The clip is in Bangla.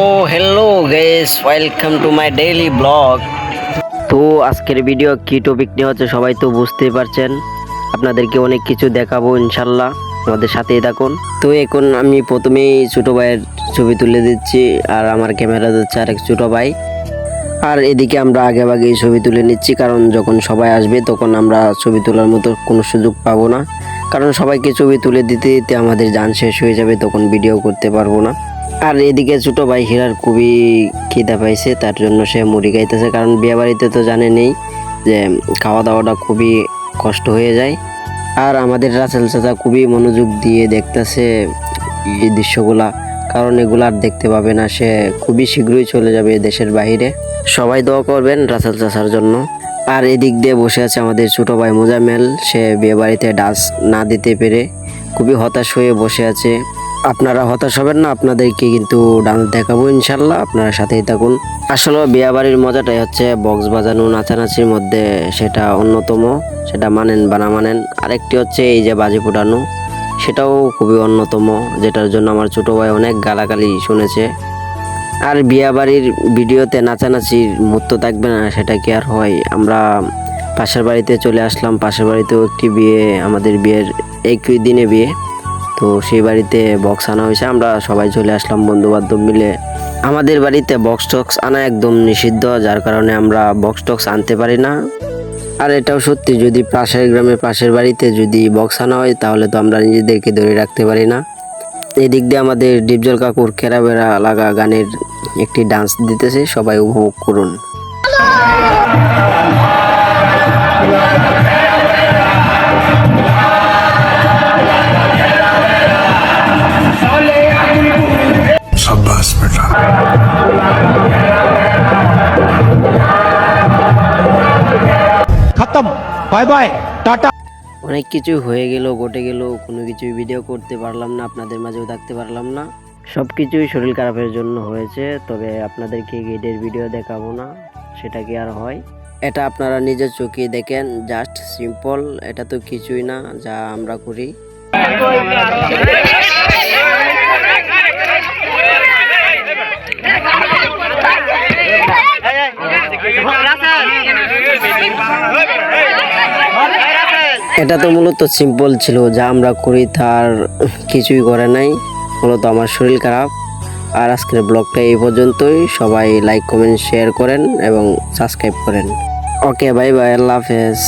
O hello guys welcome to my daily blog তো আজকের ভিডিও কি টপিক নিয়ে হচ্ছে সবাই তো বুঝতেই পারছেন। আপনাদেরকে অনেক কিছু দেখাবো ইনশাল্লাহ, আমাদের সাথেই থাকুন। তো এখন আমি প্রথমেই ছোটো ভাইয়ের ছবি তুলে দিচ্ছি, আর আমার ক্যামেরা দিচ্ছে আরেক ছোটো ভাই। আর এদিকে আমরা আগে আগে ছবি তুলে নিচ্ছি, কারণ যখন সবাই আসবে তখন আমরা ছবি তোলার মতো কোনো সুযোগ পাবো না। কারণ সবাইকে ছবি তুলে দিতে দিতে আমাদের যান শেষ হয়ে যাবে, তখন ভিডিও করতে পারব না। আর এদিকে ছোট ভাই হীরার খুবই খিদা পাইছে, তার জন্য সে মুড়ি খাইতেছে। কারণ বিয়ে বাড়িতে তো জানে নেই যে খাওয়া দাওয়াটা খুবই কষ্ট হয়ে যায়। আর আমাদের রাসেল চাচা খুবই মনোযোগ দিয়ে দেখতেছে এই দৃশ্যগুলা, কারণ এগুলো আর দেখতে পাবে না। সে খুবই শীঘ্রই চলে যাবে দেশের বাইরে সবাই দোয়া করবেন রাসেল চাচার জন্য। আর এদিক দিয়ে বসে আছে আমাদের ছোট ভাই মোজামেল সে বিয়ে বাড়িতে ডান্স না দিতে পেরে খুবই হতাশ হয়ে বসে আছে। আপনারা হতাশ হবেন না, আপনাদেরকে কিন্তু ডান্স দেখাবো ইনশাল্লাহ, আপনারা সাথেই থাকুন। আসলে বিয়ে বাড়ির মজাটাই হচ্ছে বক্স বাজানো নাচানাচির মধ্যে সেটা অন্যতম, সেটা মানেন বা না মানেন। আরেকটি হচ্ছে এই যে বাজি ফুটানো, সেটাও খুবই অন্যতম, যেটার জন্য আমার ছোটো ভাই অনেক গালাগালি শুনেছে। আর বিয়া বাড়ির ভিডিওতে নাচানাচির মুহূর্ত থাকবে না, সেটা কি আর হয়? আমরা পাশের বাড়িতে চলে আসলাম, পাশের বাড়িতেও একটি বিয়ে, আমাদের বিয়ের একই দিনে বিয়ে। তো সেই বাড়িতে বক্স আনা হয়েছে। আমরা সবাই চলে আসলাম বন্ধু বান্ধব মিলে। আমাদের বাড়িতে বক্স টক্স আনা একদম নিষিদ্ধ, যার কারণে আমরা বক্স টক্স আনতে পারি না। আর এটাও সত্যি, যদি পাশের গ্রামের পাশের বাড়িতে যদি বক্স আনা হয়, তাহলে তো আমরা নিজেদেরকে ধরে রাখতে পারি না। এদিক দিয়ে আমাদের ডিপজল কাকুর কেরাবেরা লাগা গানের একটি ডান্স দিতেছে, সবাই উপভোগ করুন। বাই বাই টাটা অনেক কিছু হয়ে গেল ঘটে গেল কোনো কিছু ভিডিও করতে পারলাম না আপনাদের মাঝেও থাকতে পারলাম না। সব কিছুই শরীর খারাপের জন্য হয়েছে তবে আপনাদেরকে গেটের ভিডিও দেখাবো না সেটা কি আর হয়? এটা আপনারা নিজের চোখে দেখেন জাস্ট সিম্পল এটা তো কিছুই না যা আমরা করি। এটা তো মূলত সিম্পল ছিল, যা আমরা করি তার কিছুই করে নাই। মূলত আমার শরীর খারাপ। আর আজকের ব্লগটা এই পর্যন্তই। সবাই লাইক কমেন্ট শেয়ার করেন এবং সাবস্ক্রাইব করেন। ওকে বাই বাই আল্লাহ হাফেজ।